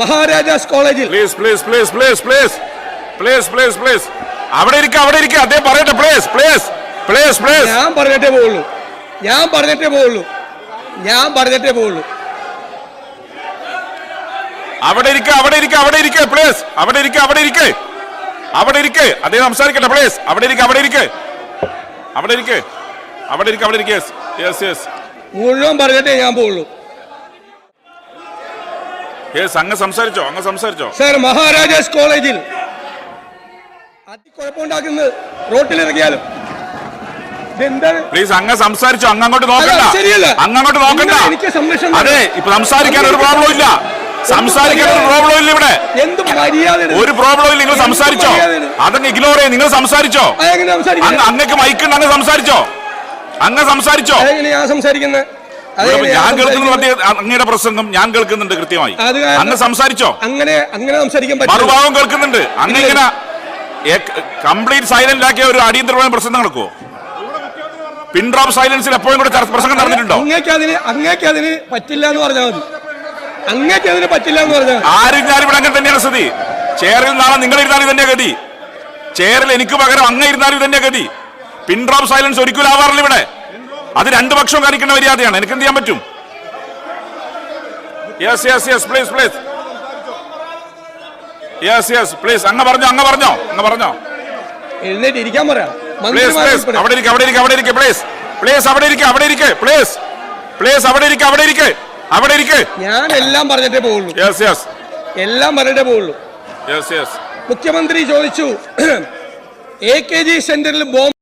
മഹാരാജാസ് കോളേജിൽ. Please please please please please please please please അവിടെ ഇരിക്കുക അവിടെ ഇരിക്കുക അദ്ദേഹം പറയട്ടെ പ്ലീസ് പ്ലീസ് പ്ലീസ് പ്ലീസ് ഞാൻ പറഞ്ഞിട്ടേ പോവുള്ളൂ. ഞാൻ പറഞ്ഞിട്ടേ പോവുള്ളൂ. ഞാൻ പറഞ്ഞിട്ടേ പോവുള്ളൂ. അവിടെ ഇരിക്കുക അവിടെ ഇരിക്കുക അവിടെ ഇരിക്കുക പ്ലീസ് അവിടെ ഇരിക്കുക അവിടെ ഇരിക്കുക അവിടെ ഇരിക്കുക അദ്ദേഹം സംസാരിക്കട്ടെ പ്ലീസ് അവിടെ ഇരിക്കുക അവിടെ ഇരിക്കുക അവിടെ ഇരിക്കുക അവിടെ ഇരിക്കുക അവിടെ ഇരിക്കുക യെസ് യെസ് മുഴുവൻ പറഞ്ഞിട്ടേ ഞാൻ പോവുള്ളൂ. യെസ് അങ്ങ് സംസാരിച്ചോ അങ്ങ് സംസാരിച്ചോ. സർ മഹാരാജാസ് കോളേജിൽ. അതിക്കുഴപ്പമുണ്ടാക്കുന്നത് റോട്ടിലിറങ്ങിയാലും. പ്ലീസ് അങ്ങ് സംസാരിച്ചോ അങ്ങ് അങ്ങോട്ട് നോക്കണ്ട. അങ്ങ് അങ്ങോട്ട് നോക്കണ്ട. അതെ ഇപ്പൊ സംസാരിക്കാൻ ഒരു പ്രോബ്ലം ഇല്ല. സംസാരിക്കാൻ ഒരു പ്രോബ്ലം ഇല്ല ഇവിടെ. ഒരു പ്രോബ്ലം ഇല്ല നിങ്ങൾ സംസാരിച്ചോ? അതങ്ങ് ഇഗ്നോർ ചെയ്യും നിങ്ങൾ സംസാരിച്ചോ. അങ്ങക്ക് മൈക്കുണ്ട് അങ്ങ് സംസാരിച്ചോ. അങ്ങ് സംസാരിച്ചോ. ഞാൻ സംസാരിക്കുന്നത്? ഞാൻ അങ്ങയുടെ പ്രസംഗം ഞാൻ കേൾക്കുന്നുണ്ട് കൃത്യമായി. അങ്ങ് സംസാരിച്ചോ? അങ്ങനെ അങ്ങനെ സംസാരിക്കാൻ മറുഭാവം കേൾക്കുന്നുണ്ട്. അങ്ങനെ കംപ്ലീറ്റ് സൈലന്റ് ആക്കിയ ഒരു അടിയന്തരമായ പ്രസംഗം നടക്കുവോ? പിൻഡ്രോപ്പ് സൈലൻസിൽ എപ്പോഴും കൂടെ പ്രസംഗം നടന്നിട്ടുണ്ടോ? അങ്ങേക്ക് അതിന് അങ്ങേക്ക് അതിന് പറ്റില്ല എന്ന് പറഞ്ഞാൽ മതി. അങ്ങേക്ക് അതിന് പറ്റില്ല എന്ന് പറഞ്ഞാൽ ആരും ഇവിടെ അങ്ങനെ തന്നെയാണ് സ്ഥിതി. ചെയറിൽ നാളെ നിങ്ങൾ ഇരുന്നാൽ ഇതന്നെ ഗതി. ചെയറിൽ എനിക്ക് പകരം അങ്ങ് ഇരുന്നാൽ ഇതന്നെ ഗതി. പിൻഡ്രോപ്പ് സൈലൻസ് ഒരിക്കലും ആവാറില്ല ഇവിടെ. അത് രണ്ടു പക്ഷവും കാണിക്കുന്ന മര്യാദയാണ്. എനിക്ക് എന്ത് ചെയ്യാൻ പറ്റും? Yes yes yes please please yes yes please അങ്ങ് പറഞ്ഞോ അങ്ങ് പറഞ്ഞോ അങ്ങ് പറഞ്ഞോ. എഴുന്നേറ്റ് ഇരിക്കാൻ പറയാം പ്ലീസ് പ്ലീസ് അവിടെ ഇരിക്കുക അവിടെ ഇരിക്കുക അവിടെ ഇരിക്കുക പ്ലീസ് പ്ലീസ് അവിടെ ഇരിക്കുക അവിടെ ഇരിക്കുക പ്ലീസ് പ്ലീസ് അവിടെ ഇരിക്കുക അവിടെ ഇരിക്കുക അവിടെ ഇരിക്കുക ഞാൻ എല്ലാം പറഞ്ഞിട്ടേ യെസ് യെസ് എല്ലാം പറഞ്ഞിട്ടേ യെസ് യെസ് മുഖ്യമന്ത്രി ചോദിച്ചു എ കെ ജി സെന്ററിൽ ബോംബ്